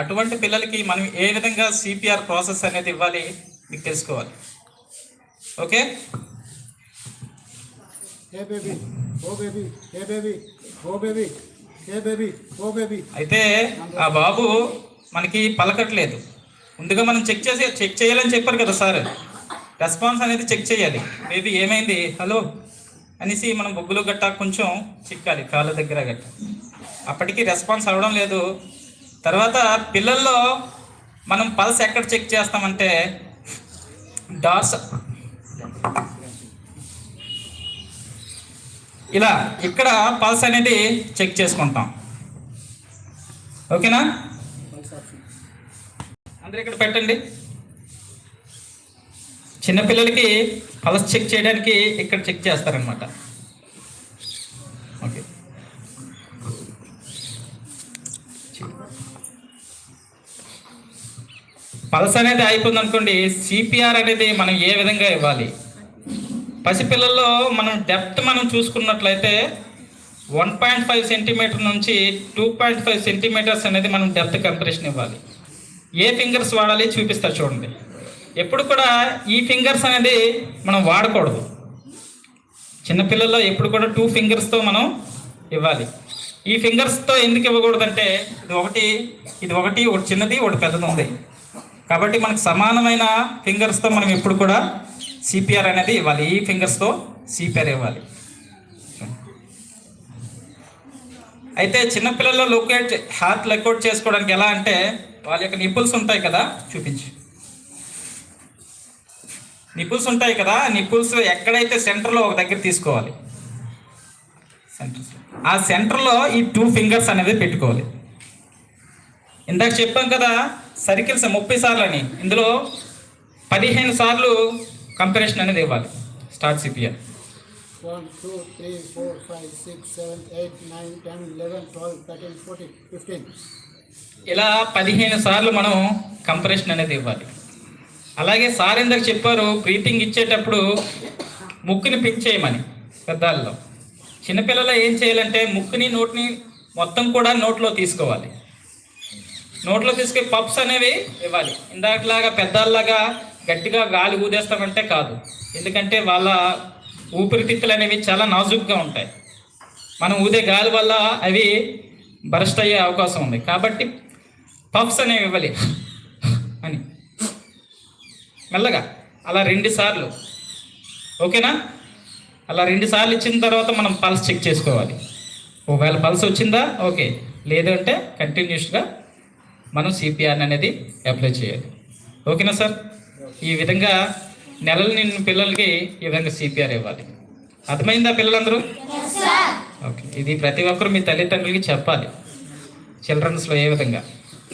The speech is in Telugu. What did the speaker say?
అటువంటి పిల్లలకి మనం ఏ విధంగా సిపిఆర్ ప్రాసెస్ అనేది ఇవ్వాలి మీకు తెలుసుకోవాలి. ఓకే. అయితే ఆ బాబు మనకి పలకట్లేదు. ముందుగా మనం చెక్ చేసి చెక్ చేయాలని చెప్పారు కదా సార్. రెస్పాన్స్ అనేది చెక్ చేయాలి. బేబీ ఏమైంది? హలో అనేసి మనం బొగ్గులు గట్టా కొంచెం చిక్కాలి కాళ్ళ దగ్గర గట్ట. అప్పటికి రెస్పాన్స్ అవ్వడం లేదు. తర్వాత పిల్లల్లో మనం పల్స్ ఎక్కడ చెక్ చేస్తామంటే డార్స్. ఇలా ఇక్కడ పల్స్ అనేది చెక్ చేసుకుంటాం. ఓకేనా? అందరు ఇక్కడ పెట్టండి. చిన్నపిల్లలకి పల్స్ చెక్ చేయడానికి ఇక్కడ చెక్ చేస్తారనమాట పల్స్ అనేది అయిపోయింది అనుకోండి సిపిఆర్ అనేది మనం ఏ విధంగా ఇవ్వాలి? పసిపిల్లల్లో మనం డెప్త్ మనం చూసుకున్నట్లయితే వన్ పాయింట్ ఫైవ్ సెంటీమీటర్ నుంచి టూ పాయింట్ ఫైవ్ సెంటీమీటర్స్ అనేది మనం డెప్త్ కంప్రెషన్ ఇవ్వాలి. ఏ ఫింగర్స్ వాడాలి చూపిస్తా చూడండి. ఎప్పుడు కూడా ఈ ఫింగర్స్ అనేది మనం వాడకూడదు. చిన్నపిల్లల్లో ఎప్పుడు కూడా టూ ఫింగర్స్తో మనం ఇవ్వాలి. ఈ ఫింగర్స్తో ఎందుకు ఇవ్వకూడదంటే ఇది ఒకటి ఇది ఒకటి ఒకటి చిన్నది ఒకటి పెద్దది ఉంది. కాబట్టి మనకు సమానమైన ఫింగర్స్తో మనం ఎప్పుడు కూడా సిపిఆర్ అనేది ఇవ్వాలి. ఈ ఫింగర్స్తో సిపిఆర్ ఇవ్వాలి. అయితే చిన్నపిల్లల్లో లొకేట్ హార్ట్ లొకేట్ చేసుకోవడానికి ఎలా అంటే వాళ్ళ యొక్క నిపుల్స్ ఉంటాయి కదా చూపించు. నిపుల్స్ ఉంటాయి కదా నిపుల్స్ ఎక్కడైతే సెంటర్లో ఒక దగ్గర తీసుకోవాలి. సెంటర్ ఆ సెంటర్లో ఈ టూ ఫింగర్స్ అనేది పెట్టుకోవాలి. ఇందాక చెప్పాం కదా సర్కిల్స్ ముప్పై సార్లు అని ఇందులో పదిహేను సార్లు కంపారిషన్ అనేది ఇవ్వాలి. Start CPR. ఇలా పదిహేను సార్లు మనం కంప్రెషన్ అనేది ఇవ్వాలి. అలాగే సార్ ఇందాక చెప్పారు బ్రీతింగ్ ఇచ్చేటప్పుడు ముక్కుని పిక్ చేయమని పెద్దాల్లో చిన్నపిల్లలు ఏం చేయాలంటే ముక్కుని నోటిని మొత్తం కూడా నోట్లో తీసుకోవాలి. నోట్లో తీసుకుని పప్స్ అనేవి ఇవ్వాలి. ఇందాకలాగా పెద్దలాగా గట్టిగా గాలి ఊదేస్తామంటే కాదు. ఎందుకంటే వాళ్ళ ఊపిరితిత్తులు అనేవి చాలా నాజుగ్గా ఉంటాయి. మనం ఊదే గాలి వల్ల అవి బరస్ట్ అయ్యే అవకాశం ఉంది. కాబట్టి పఫ్స్ అనేవి ఇవ్వాలి. అని. మెల్లగా. అలా రెండు సార్లు. ఓకేనా? అలా రెండు సార్లు ఇచ్చిన తర్వాత మనం పల్స్ చెక్ చేసుకోవాలి. ఒకవేళ పల్స్ వచ్చిందా? ఓకే. లేదంటే కంటిన్యూస్గా మనం సిపిఆర్ అనేది అప్లై చేయాలి. ఓకేనా సార్? ఈ విధంగా నెలలు నిన్న పిల్లలకి ఈ విధంగా సిపిఆర్ ఇవ్వాలి. అర్థమైందా పిల్లలందరూ? ఓకే ఇది ప్రతి ఒక్కరు మీ తల్లిదండ్రులకి చెప్పాలి. చిల్డ్రన్స్లో ఏ విధంగా?